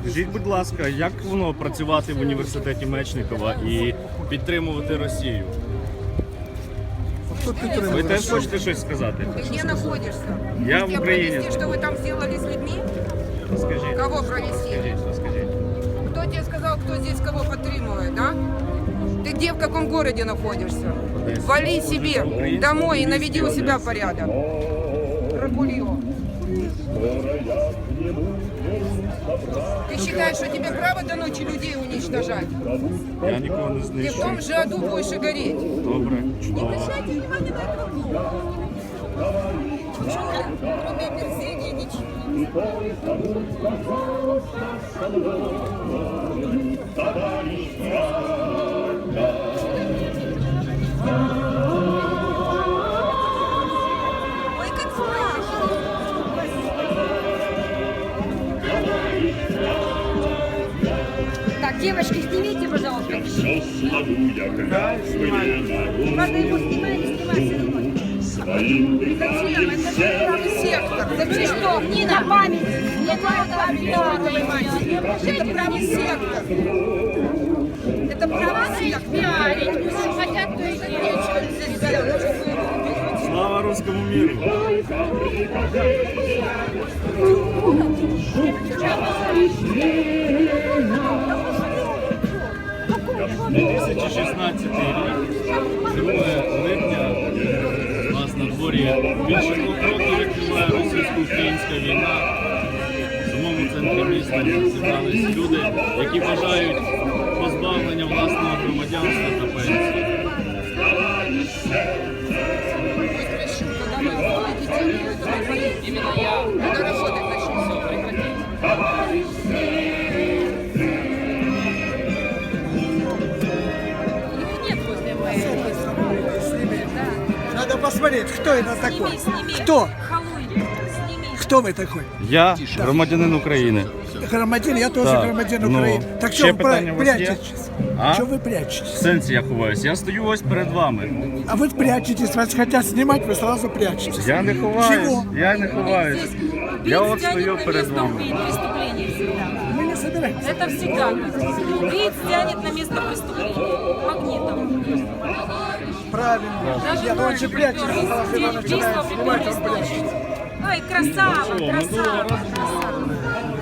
Скажіть, будь ласка, як воно працювати в університеті Мечникова і підтримувати Росію? Хто Ви підтримує? теж хочете щось сказати? Ты где находишься? Я в Тебе Украине. провести, что вы там сделали с людьми? Розкажіть. Кого провести? Розкажіть, розкажіть. Кто тебе сказал, кто здесь кого подтримывает, а? Ты где, в каком городе находишься? Одессе. Вали себе домой и наведи у себя порядок. Рагульё. Ты считаешь, что тебе право до ночи людей уничтожать? Я нікого не Ты в том же аду будешь и гореть. Добре, чудово. Обращайте внимание на это. Кроме омерзения ничего. Девочки, снимите, пожалуйста. Я все смогу, я как бы не могу. Ладно, его снимать, снимать, снимай, все равно. Своим дыханием все сектор. Зачем? Что? Не на память. Не на память. Это правый сектор. Это правый сектор. Это то есть нечего. Слава русскому миру! Слава русскому миру! 2016 рік, 2 липня, у нас на дворі більше двох років, як триває російсько-українська війна. В самому центрі міста зібрались люди, які бажають позбавлення власного громадянства та пенсії. Именно я. посмотреть, кто это такой. Сними. Кто? Халуй. Сними. Кто вы такой? Я громадянин України. Громадин, я тоже Так, громадин ну, Украины. Так ще что вы питання у вас є? прячетесь? А? Что вы В прячетесь? сенсі я ховаюсь. Я стою ось перед вами. А вы прячетесь, вас хотят снимать, вы сразу прячетесь. Я не ховаюсь. Чого? Я не ховаюсь. Я от стою перед вами. преступления всегда. Мы не собираемся. Это всегда. Убийц тянет на место преступления. Магнитом. Правильно. Даже Я лучше ночью прячусь, придёт а когда убийство снимать, он прячется. Ой, красава, красава, красава.